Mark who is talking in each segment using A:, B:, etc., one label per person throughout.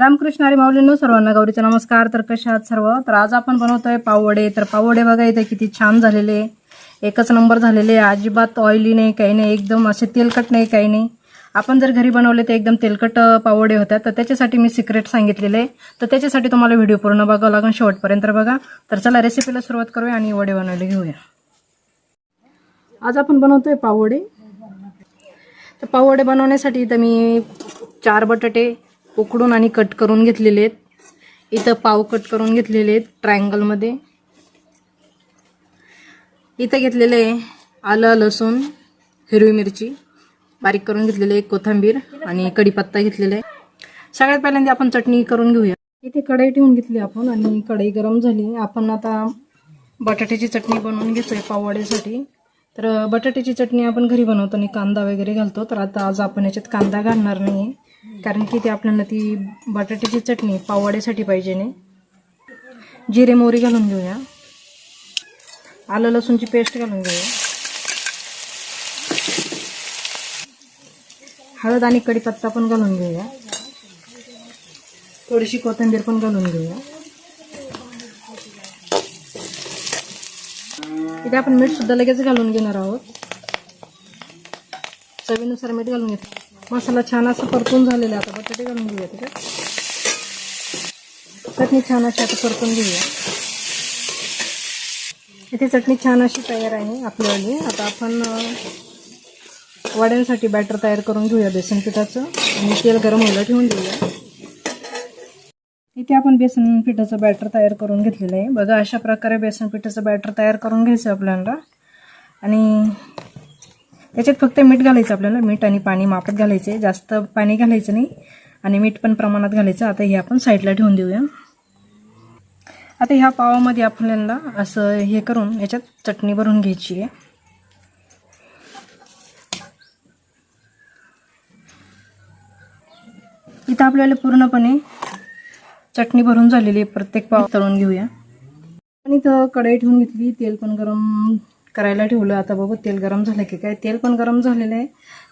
A: रामकृष्ण हरी माऊलींनो सर्वांना गौरीचा नमस्कार. तर कशा आहात सर्व? तर आज आपण बनवतोय पाववडे. तर पाववडे बघा इथे किती छान झालेले एकच नंबर झालेले अजिबात ऑइली नाही काही नाही. एकदम असे तेलकट नाही काही नाही. आपण जर घरी बनवले तर एकदम तेलकट पावडे होत्या. होतात तर त्याच्यासाठी मी सिक्रेट सांगितलेले तर त्याच्यासाठी तुम्हाला व्हिडिओ पूर्ण बघावं लागेल शेवटपर्यंत बघा. तर चला रेसिपीला सुरुवात करूया आणि वडे बनवायला घेऊया. आज आपण बनवतोय पावडे तर पावडे बनवण्यासाठी इथं मी चार बटाटे उकडून आणि कट करून घेतलेले आहेत. इथं पाव कट करून घेतलेले आहेत ट्रायंगलमध्ये इथं घेतलेले आहे आलं लसूण हिरवी मिरची बारीक करून घेतलेले आहे कोथिंबीर आणि कढीपत्ता घेतलेला आहे. सगळ्यात पहिल्यांदा आपण चटणी करून घेऊया. इथे कढई ठेवून घेतली आपण आणि कढई गरम झाली. आपण आता बटाट्याची चटणी बनवून घेतोय पाववाड्यासाठी तर बटाट्याची चटणी आपण घरी बनवतो आणि कांदा वगैरे घालतो. तर आता आज आपण याच्यात कांदा घालणार नाही कारण की ते आपल्याला ती बटाट्याची चटणी पाववाड्यासाठी पाहिजे नाही. जिरे मोहरी घालून घेऊया. आलं लसूणची पेस्ट घालून घेऊया. हळद आणि कढीपत्ता पण घालून घेऊया. थोडीशी कोथिंबीर पण घालून घेऊया. इथे आपण मीठ सुद्धा लगेच घालून घेणार आहोत. चवीनुसार मीठ घालून घेतो मसाला छान असा परतून झालेला आता. बटाटे घालून घेऊया त्याच्यात चटणी छान अशी आता परतून घेऊया. इथे चटणी छान अशी तयार आहे आपल्यावाली. आता आपण वड्यांसाठी बॅटर तयार करून घेऊया बेसन पिठाचं. आणि तेल गरम व्हायला ठेवून देऊया. इथे आपण बेसन पिठाचं बॅटर तयार करून घेतलेलं आहे. बघा अशा प्रकारे बेसन पिठाचं बॅटर तयार करून घ्यायचं आपल्याला. आणि याच्यात फक्त मीठ घालायचं आपल्याला. मीठ आणि पाणी मापत घालायचे. जास्त पाणी घालायचं नाही. आणि मीठ पण प्रमाणात घालायचं. आता हे आपण साईडला ठेवून देऊया. आता ह्या पावामध्ये आपल्याला असं हे करून याच्यात चटणी भरून घ्यायची आहे. इथं आपल्याला पूर्णपणे चटणी भरून झालेली आहे. प्रत्येक पाव तळून घेऊया. आणि इथं कढई ठेवून घेतली. तेल पण गरम करायला ठेवलं. आता बघू तेल गरम झालं की काय? तेल पण गरम झालेलं आहे.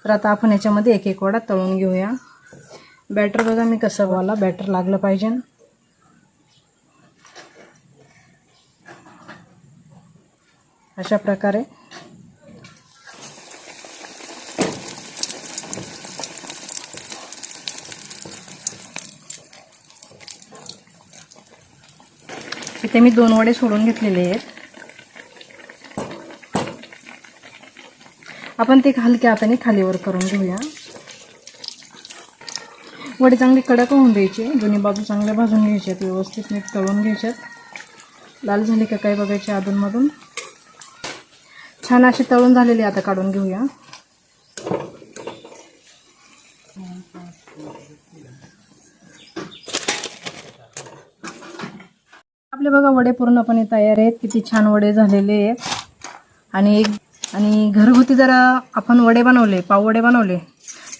A: तर आता आपण याच्यामध्ये एक एक वडा तळून घेऊया. बॅटर बघा मी कसं वाला बॅटर लागलं पाहिजे. अशा प्रकारे. इथे मी दोन वडे सोडून घेतलेले आहेत. आपण ते हलक्या हाताने खालीवर करून घेऊया. वडे चांगले कडक होऊन द्यायचे. दोन्ही बाजू चांगल्या भाजून घ्यायच्यात व्यवस्थित नीट तळून घ्यायच्यात लाल झाले का काय बघायचे अधूनमधून. छान असे तळून झालेले आता काढून घेऊया. आपले बघा वडे पूर्णपणे तयार आहेत. किती छान वडे झालेले आहेत. आणि एक आणि घरगुती जरा आपण वडे बनवले पाव वडे बनवले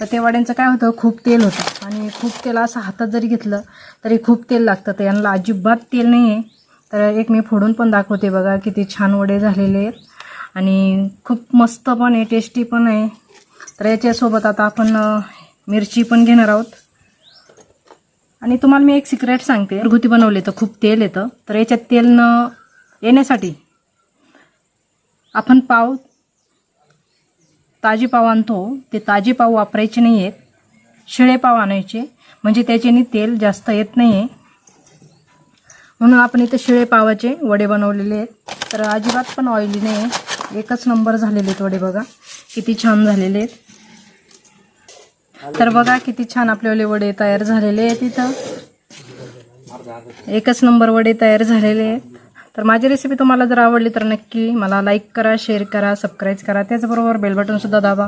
A: तर ते वड्यांचं काय होतं खूप तेल होतं. आणि खूप तेल असं हातात जरी घेतलं तरी खूप तेल लागतं. तर यांना अजिबात तेल नाही आहे तर एक मी फोडून पण दाखवते बघा किती छान वडे झालेले आहेत. आणि खूप मस्त पण आहे टेस्टी पण आहे. तर याच्यासोबत आता आपण मिरची पण घेणार आहोत. आणि तुम्हाला मी एक सिक्रेट सांगते. घरगुती बनवले तर खूप तेल येतं. तर याच्यात तेल न येण्यासाठी आपण पाव ताजे पाव आणतो ते ताजे पाव वापरायचे नाही आहेत शिळे पाव आणायचे. म्हणजे त्याच्याने तेल जास्त येत नाही आहे म्हणून आपण इथे शिळे पावाचे वडे बनवलेले आहेत. तर अजिबात पण ऑइली नाही आहे एकच नंबर झालेले आहेत वडे बघा. किती छान झालेले आहेत. तर बघा किती छान आपले वडे तयार झालेले आहेत इथं. एकच नंबर वडे तयार झालेले आहेत. तर माझी रेसिपी तुम्हाला जर आवडली तर नक्की मला लाईक करा शेअर करा सबस्क्राईब करा. त्याचबरोबर बेल बटनसुद्धा दाबा.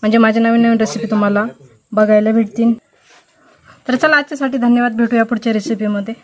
A: म्हणजे माझ्या नवीन नवीन रेसिपी तुम्हाला बघायला भेटतील. तर चला आजच्यासाठी धन्यवाद. भेटूया पुढच्या रेसिपीमध्ये